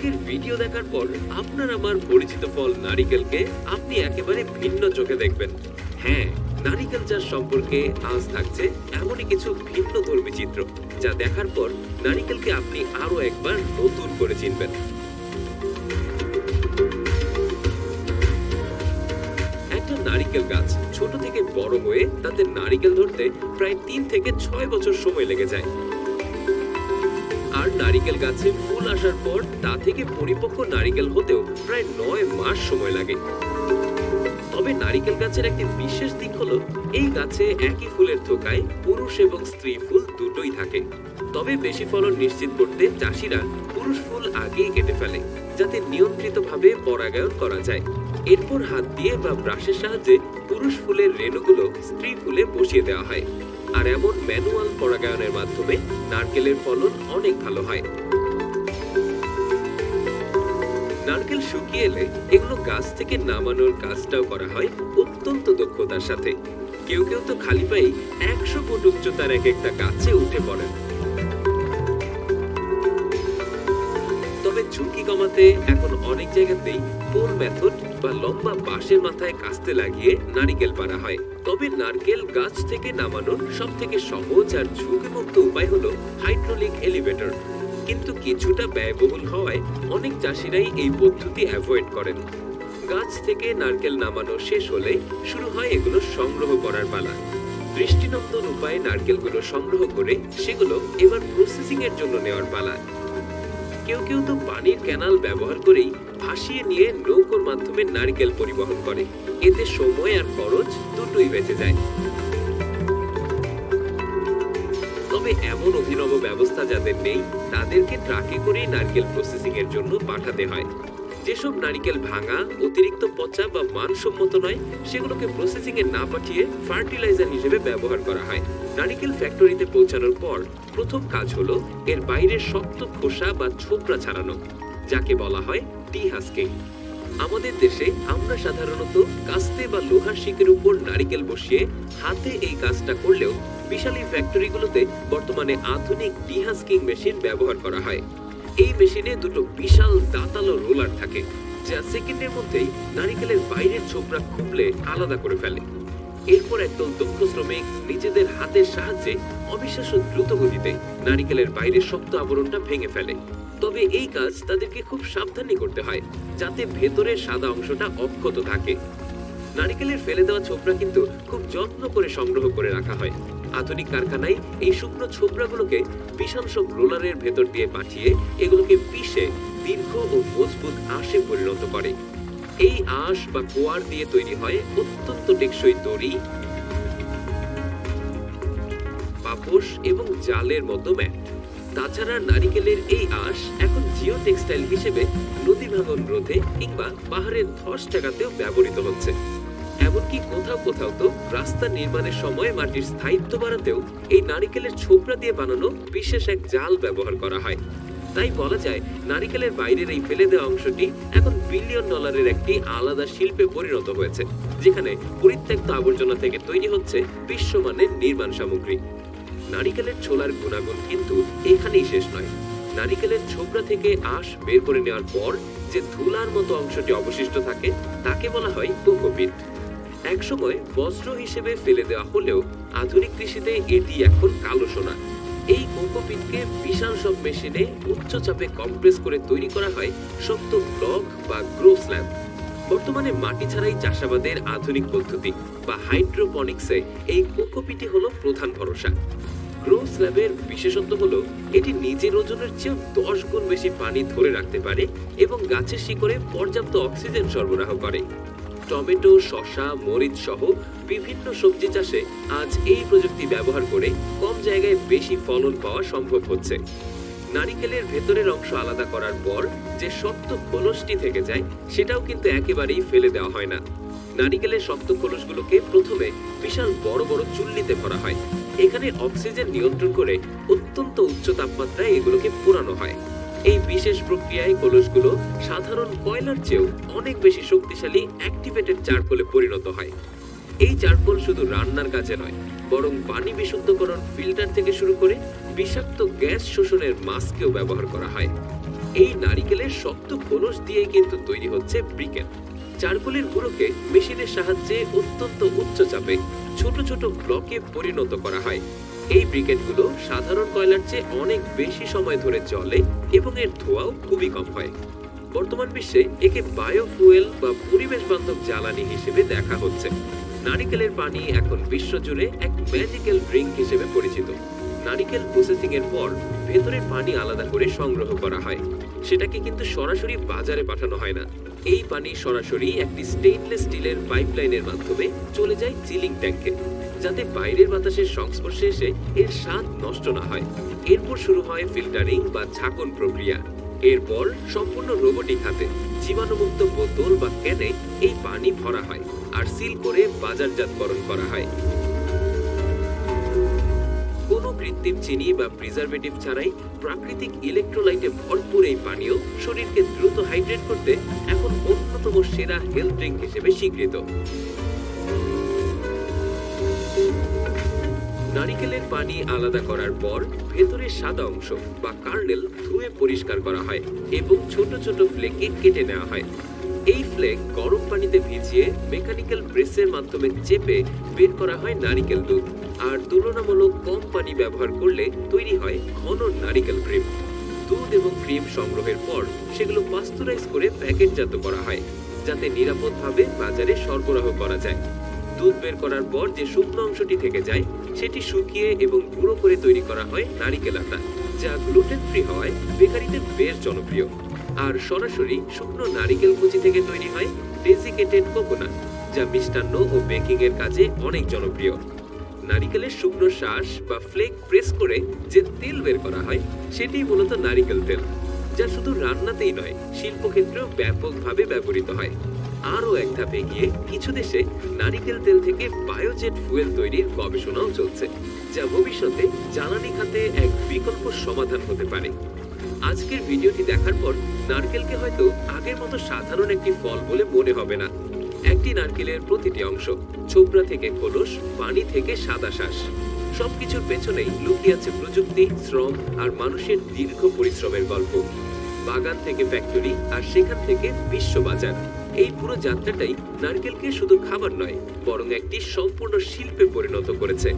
আজকের ভিডিও দেখার পর আপনার আমার পরিচিত ফল নারিকেলকে আপনি একেবারে ভিন্ন চোখে দেখবেন। হ্যাঁ নারিকেল চাষ সম্পর্কে আজ থাকছে এমনই কিছু ভিন্ন ধর্মী চিত্র, যা দেখার পর নারিকেলকে আপনি আরও একবার নতুন করে চিনবেন। একটা নারিকেল গাছ ছোট থেকে বড় হয়ে তাতে নারিকেল ধরতে প্রায় তিন থেকে ছয় বছর সময় লেগে যায়। নারিকেল গাছে ফুল আসার পর তা থেকে পরিপক্ক নারিকেল হতেও প্রায় নয় মাস সময় লাগে। তবে নারিকেল গাছের একটি বিশেষ দিক হলো, এই গাছে একই ফুলের থোকায় পুরুষ এবং স্ত্রী ফুল দুটোই থাকে। তবে বেশি ফলন নিশ্চিত করতে চাষিরা পুরুষ ফুল আগেই কেটে ফেলে, যাতে নিয়ন্ত্রিতভাবে পরাগায়ন করা যায়। এরপর হাত দিয়ে বা ব্রাশের সাহায্যে পুরুষ ফুলের রেণুগুলো স্ত্রী ফুলে বসিয়ে দেওয়া হয়। আর এমন ম্যানুয়াল পরাগায়নের মাধ্যমে নারকেলের ফলন অনেক ভালো হয়। নারকেল শুকিয়ে এলে এগুলো গাছ থেকে নামানোর কাজটাও করা হয় অত্যন্ত দক্ষতার সাথে। কেউ কেউ তো খালি পায়ে একশো ফুট উচ্চতার এক একটা গাছে উঠে পড়েন। তবে ঝুঁকি কমাতে এখন অনেক জায়গাতেই পোল মেথড বা লম্বা বাঁশের মাথায় কাস্তে লাগিয়ে নারিকেল পাড়া হয়। তবে নারকেল গাছ থেকে নামানোর সব থেকে সহজ আর ঝুঁকিমুক্ত উপায় হলো হাইড্রোলিক এলিভেটর। কিন্তু কিছুটা ব্যয়বহুল হওয়ায় অনেক চাষিরাই এই পদ্ধতি অ্যাভয়েড করেন। গাছ থেকে নারকেল নামানো শেষ হলে শুরু হয় এগুলো সংগ্রহ করার পালা। দৃষ্টিনন্দন উপায়ে নারকেলগুলো সংগ্রহ করে সেগুলো এবার প্রসেসিং এর জন্য নেওয়ার পালা। কেউ কেউ তো পানির ক্যানাল ব্যবহার করেই ভাসিয়ে নিয়ে নৌকোর মাধ্যমে নারকেল পরিবহন করে। এতে সময় আর খরচ দুটোই বেঁচে যায়। তবে এমন অভিনব ব্যবস্থা যাদের নেই, তাদেরকে ট্রাকে করেই নারকেল প্রসেসিং এর জন্য পাঠাতে হয়। যেসব নারকেল ভাঙা, অতিরিক্ত পচা বা মানসম্মত নয়, সেগুলোকে প্রসেসিং এ না পাঠিয়ে ফার্টিলাইজার হিসেবে ব্যবহার করা হয়। নারকেল ফ্যাক্টরিতে পৌঁছানোর পর প্রথম কাজ হলো এর বাইরের শক্ত খোসা বা ছোবড়া ছাড়ানো, যাকে বলা হয় ডিহাস্কিং আমাদের দেশে আমরা সাধারণত কাস্তে বা লোহার শিকের উপর নারিকেল বসিয়ে হাতে এই কাজটা করলেও বিশাল ফ্যাক্টরিগুলোতে বর্তমানে আধুনিক ডিহাস্কিং মেশিন ব্যবহার করা হয়। এই মেশিনে দুটো বিশাল দাঁতালো রোলার থাকে, যা সেকেন্ডের মধ্যেই নারিকেলের বাইরের ছোবড়া খুবলে আলাদা করে ফেলে। এরপর একদল দক্ষ শ্রমিক নিজেদের হাতের সাহায্যে অবিশ্বাস্য দ্রুত গতিতে নারিকেলের বাইরের শক্ত আবরণটা ভেঙে ফেলে। তবে এই কাজ তাদেরকে খুব সাবধানে করতে হয়, যাতে ভেতরের সাদা অংশটা অক্ষত থাকে। নারিকেলের ফেলে দেওয়া ছোবড়া কিন্তু খুব যত্ন করে সংগ্রহ করে রাখা হয়। আধুনিক কারখানায় এই শুকনো ছোবড়াগুলোকে বিশাল সব রোলারের ভেতর দিয়ে পাঠিয়ে এগুলোকে পিষে দীর্ঘ ও মজবুত আঁশে পরিণত করে। এই আঁশ বা কোয়ার দিয়ে তৈরি হয় অত্যন্ত টেকসই দড়ি পাপোশ এবং জালের মতো ম্যাট। তাছাড়া নারিকেলের এই আঁশ এখন জিও টেক্সটাইল হিসেবে নদী ভাঙন রোধে কিংবা পাহাড়ের ধস ঠেকাতেও ব্যবহৃত হচ্ছে। এমনকি কোথাও কোথাও তো রাস্তা নির্মাণের সময় মাটির স্থায়িত্ব বাড়াতেও এই নারিকেলের ছোবড়া দিয়ে বানানো বিশেষ এক জাল ব্যবহার করা হয়। তাই বলা যায়, নারিকেলের বাইরের এই ফেলে দেওয়া অংশটি এখন বিলিয়ন ডলারের একটি আলাদা শিল্পে পরিণত হয়েছে, যেখানে পরিত্যক্ত আবর্জনা থেকে তৈরি হচ্ছে বিশ্বমানের নির্মাণ সামগ্রী। নারিকেলের ছোলার গুণাগুণ কিন্তু এখানেই শেষ নয়। নারিকেলের ছোবড়া থেকে আঁশ বের করে নেওয়ার পর যে ধুলার মতো অংশটি অবশিষ্ট থাকে, তাকে বলা হয় কোকোপিট একসময় বস্ত্র হিসেবে ফেলে দেওয়া হলেও আধুনিক কৃষিতে এটি এখন কালো সোনা। এই কোকোপিটকে বিশাল সব মেশিনে উচ্চ চাপে কম্প্রেস করে তৈরি করা হয় শক্ত ব্লক বা গ্রো স্ল্যাব। বর্তমানে মাটি ছাড়াই চাষাবাদের আধুনিক পদ্ধতি বা হাইড্রোপনিক্সে এই কোকোপিটি হলো প্রধান ভরসা। গ্রো স্ল্যাবের বিশেষত্ব হলো এটি নিজের ওজনের চেয়েও দশ গুণ বেশি পানি ধরে রাখতে পারে এবং গাছের শিকড়ে পর্যাপ্ত অক্সিজেন সরবরাহ করে। টমেটো, শসা, মরিচ সহ বিভিন্ন সবজি চাষে আজ এই প্রযুক্তি ব্যবহার করে কম জায়গায় বেশি ফলন পাওয়া সম্ভব হচ্ছে। নারিকেলের ভেতরের অংশ আলাদা করার পর যে শক্ত খোলসটি থেকে যায়, সেটাও কিন্তু একেবারেই ফেলে দেওয়া হয় না। নারিকেলের শক্ত খোলসগুলোকে প্রথমে বিশাল বড় বড় চুল্লিতে ভরা হয়। এখানে অক্সিজেন নিয়ন্ত্রণ করে অত্যন্ত উচ্চ তাপমাত্রায় এগুলোকে পোড়ানো হয়। এই বিশেষ প্রক্রিয়ায় কলসগুলো সাধারণ কয়লার চেয়েও অনেক বেশি শক্তিশালী অ্যাক্টিভেটেড চারকোলে পরিণত হয়। এই চারকোল শুধু রান্নার কাজে নয়, বরং পানি বিশুদ্ধকরণ ফিল্টার থেকে শুরু করে বিষাক্ত গ্যাস শোষণের মাস্কেও ব্যবহার করা হয়। এই নারিকেলের শক্ত খোলস দিয়েই কিন্তু তৈরি হচ্ছে ব্রিকেট চারকোলের গুঁড়োকে মেশিনের সাহায্যে অত্যন্ত উচ্চ চাপে ছোট ছোট ব্লকে পরিণত করা হয়। এই ব্রিকেটগুলো সাধারণ কয়লার চেয়ে অনেক বেশি সময় ধরে চলে এবং এর ধোঁয়াও খুবই কম হয়। বর্তমান বিশ্বে একে বায়োফুয়েল বা পরিবেশ বান্ধব জ্বালানি হিসেবে দেখা হচ্ছে। নারিকেলের পানি এখন বিশ্বজুড়ে এক ম্যাজিক্যাল ড্রিঙ্ক হিসেবে পরিচিত। নারিকেল প্রসেসিং এর পর ভেতরের পানি আলাদা করে সংগ্রহ করা হয়। সেটাকে কিন্তু সরাসরি বাজারে পাঠানো হয় না। এই পানি সরাসরি একটি স্টেইনলেস স্টিলের পাইপলাইনের মাধ্যমে চলে যায় চিলিং ট্যাঙ্কে যাতে বাইরের বাতাসের সংস্পর্শে এসে এর স্বাদ নষ্ট না হয়। এরপর শুরু হয় ফিল্টারিং বা ছাকন প্রক্রিয়া। এরপর সম্পূর্ণ রোবটিক হাতে জীবাণুমুক্ত বোতল বা ক্যানে এই পানি ভরা হয় আর সিল করে বাজারজাতকরণ করা হয়। কোনো কৃত্রিম চিনি বা প্রিজারভেটিভ ছাড়াই প্রাকৃতিক ইলেকট্রোলাইটে ভরপুর এই পানীয় শরীরকে দ্রুত হাইড্রেট করতে এখন অন্যতম সেরা হেলথ ড্রিঙ্ক হিসেবে স্বীকৃত। নারিকেলের পানি আলাদা করার পর ভেতরের সাদা অংশ বা কার্নেল ধুয়ে পরিষ্কার করা হয় এবং ছোট ছোট ফ্লেকে কেটে নেওয়া হয়। এই ফ্লেক গরম পানিতে ভিজিয়ে মেকানিক্যাল প্রেসের মাধ্যমে চেপে বের করা হয় নারিকেল দুধ আর তুলনামূলক কম পানি ব্যবহার করলে তৈরি হয় ঘন নারিকেল ক্রিম। দুধ এবং ক্রিম সংগ্রহের পর সেগুলো পাস্তুরাইজ করে প্যাকেটজাত করা হয়, যাতে নিরাপদভাবে বাজারে সরবরাহ করা যায়। দুধ বের করার পর যে শুকনো অংশটি থেকে যায় সেটি শুকিয়ে এবং গুঁড়ো করে তৈরি করা হয় নারিকেল আটা যা গ্লুটেন ফ্রি হওয়ায় বেকারিতে বেশ জনপ্রিয়। আর সরাসরি শুকনো নারিকেল কুচি থেকে তৈরি হয় ডেজিকেটেড কোকোনাট যা মিষ্টান্ন ও বেকিং এর কাজে অনেক জনপ্রিয়। নারিকেলের শুকনো শ্বাস বা ফ্লেক প্রেস করে যে তেল বের করা হয় সেটি মূলত নারিকেল তেল, যা শুধু রান্নাতেই নয়, শিল্পক্ষেত্রেও ব্যাপকভাবে ব্যবহৃত হয়। আরও এক ধাপ এগিয়ে কিছু দেশে নারিকেল তেল থেকে বায়োজেট ফুয়েল তৈরির গবেষণাও চলছে, যা ভবিষ্যতে জ্বালানি খাতে এক বিকল্প সমাধান হতে পারে। আজকের ভিডিওটি দেখার পর নারকেলকে হয়তো আগের মতো সাধারণ একটি ফল বলে মনে হবে না। একটি নারকেলের প্রতিটি অংশ ছোবড়া থেকে খোলস, পানি থেকে সাদা শ্বাস সবকিছুর পেছনেই লুকিয়ে আছে প্রযুক্তি, শ্রম আর মানুষের দীর্ঘ পরিশ্রমের গল্প। বাগান থেকে ফ্যাক্টরি আর সেখান থেকে বিশ্ববাজার এই পুরো যাত্রাটাই নারকেলকে শুধু খাবার নয় বরং একটি সম্পূর্ণ শিল্পে পরিণত করেছে।